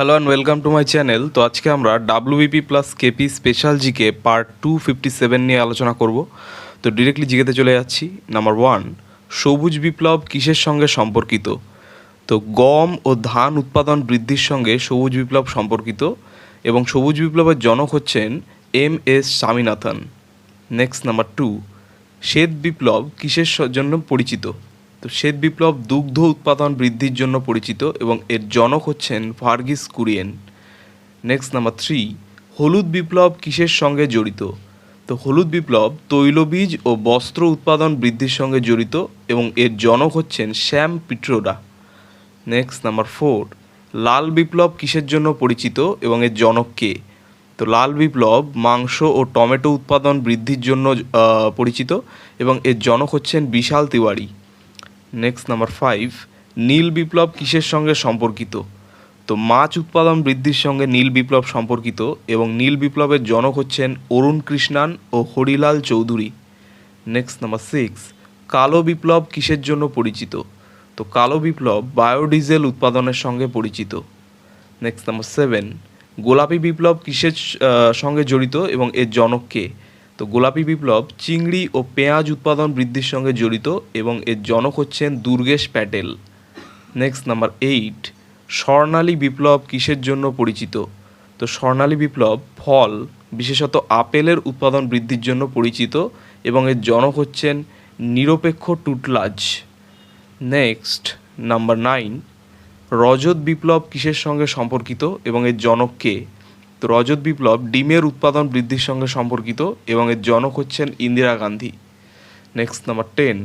Hello and welcome to my channel তো আজকে আমরা WBP plus KP special GK part two fifty seven নিয়ে আলোচনা করব। তো ডিরেক্টলি জিকেতে চলে যাচ্ছি। নাম্বার ওয়ান সবুজ বিপ্লব কিসের সঙ্গে সম্পর্কিত? তো গম ও ধান উৎপাদন বৃদ্ধির সঙ্গে সবুজ বিপ্লব সম্পর্কিত এবং সবুজ বিপ্লবের জনক হচ্ছেন M S Swaminathan. Next number two শ্বেত বিপ্লব কিসের জন্য পরিচিত? তো শ্বেত বিপ্লব দুগ্ধ উৎপাদন বৃদ্ধির জন্য পরিচিত এবং এর জনক হচ্ছেন Verghese Kurien. Next number three হলুদ বিপ্লব কিসের সঙ্গে জড়িত? তো হলুদ বিপ্লব তৈলবীজ ও বস্ত্র উৎপাদন বৃদ্ধির সঙ্গে জড়িত এবং এর জনক হচ্ছেন Sam Pitroda. Next number four লাল বিপ্লব কিসের জন্য পরিচিত এবং এর জনক কে? তো লাল বিপ্লব মাংস ও টমেটো উৎপাদন বৃদ্ধির জন্য পরিচিত এবং এর জনক হচ্ছেন Vishal Tiwari. Next number five নীল বিপ্লব কিসের সঙ্গে সম্পর্কিত? তো মাছ উৎপাদন বৃদ্ধির সঙ্গে নীল বিপ্লব সম্পর্কিত এবং নীল বিপ্লবের জনক হচ্ছেন অরুণ কৃষ্ণান ও Harilal Chowdhury. Next number six কালো বিপ্লব কিসের জন্য পরিচিত? তো কালো বিপ্লব বায়োডিজেল উৎপাদনের সঙ্গে পরিচিত। নেক্সট নাম্বার সেভেন গোলাপি বিপ্লব কিসের সঙ্গে জড়িত এবং এর জনক কে? তো গোলাপি বিপ্লব চিংড়ি ও পেঁয়াজ উৎপাদন বৃদ্ধির সঙ্গে জড়িত এবং এর জনক হচ্ছেন Durgesh Patel. Next number eight স্বর্ণালী বিপ্লব কিসের জন্য পরিচিত? তো স্বর্ণালী বিপ্লব ফল, বিশেষত আপেলের উৎপাদন বৃদ্ধির জন্য পরিচিত এবং এর জনক হচ্ছেন Nirpakh Tutlaj. Next number nine রজত বিপ্লব কিসের সঙ্গে সম্পর্কিত এবং এর জনক কে? তো রজত বিপ্লব ডিমের উৎপাদন বৃদ্ধির সঙ্গে সম্পর্কিত এবং এর জনক হচ্ছেন Indira Gandhi. Next number ten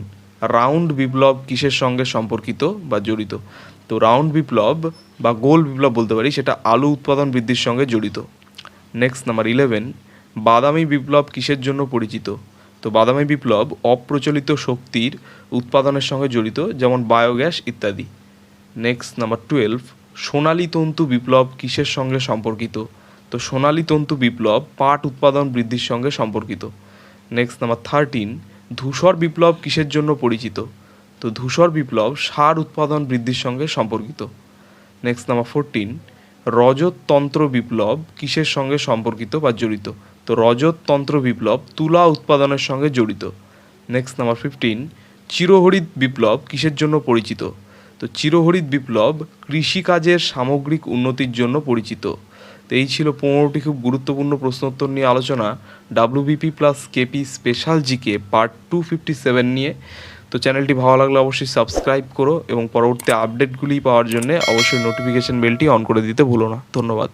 round বিপ্লব কিসের সঙ্গে সম্পর্কিত বা জড়িত? তো রাউন্ড বিপ্লব বা গোল বিপ্লব বলতে পারি, সেটা আলু উৎপাদন বৃদ্ধির সঙ্গে জড়িত। নেক্সট নাম্বার ইলেভেন বাদামি বিপ্লব কিসের জন্য পরিচিত? তো বাদামি বিপ্লব অপ্রচলিত শক্তির উৎপাদনের সঙ্গে জড়িত, যেমন বায়োগ্যাস ইত্যাদি। নেক্সট নাম্বার টুয়েলভ সোনালী তন্তু বিপ্লব কিসের সঙ্গে সম্পর্কিত? তো সোনালী তন্তু বিপ্লব পাট উৎপাদন বৃদ্ধির সঙ্গে সম্পর্কিত। নেক্সট নাম্বার থার্টিন ধূসর বিপ্লব কিসের জন্য পরিচিত? তো ধূসর বিপ্লব সার উৎপাদন বৃদ্ধির সঙ্গে সম্পর্কিত। নেক্সট নাম্বার ফোরটিন রজততন্ত্র বিপ্লব কিসের সঙ্গে সম্পর্কিত বা জড়িত? তো রজততন্ত্র বিপ্লব তুলা উৎপাদনের সঙ্গে জড়িত। নেক্সট নাম্বার ফিফটিন চিরহরিত বিপ্লব কিসের জন্য পরিচিত? তো চিরহরিত বিপ্লব কৃষিকাজের সামগ্রিক উন্নতির জন্য পরিচিত। এই ছিল পনেরোটি খুব গুরুত্বপূর্ণ প্রশ্নোত্তর নিয়ে আলোচনা। WBP plus KP special GK part two fifty seven নিয়ে। তো চ্যানেলটি ভালো লাগলে অবশ্যই সাবস্ক্রাইব করো এবং পরবর্তী আপডেটগুলি পাওয়ার জন্য অবশ্যই নোটিফিকেশন বেলটি অন করে দিতে ভুলো না। ধন্যবাদ।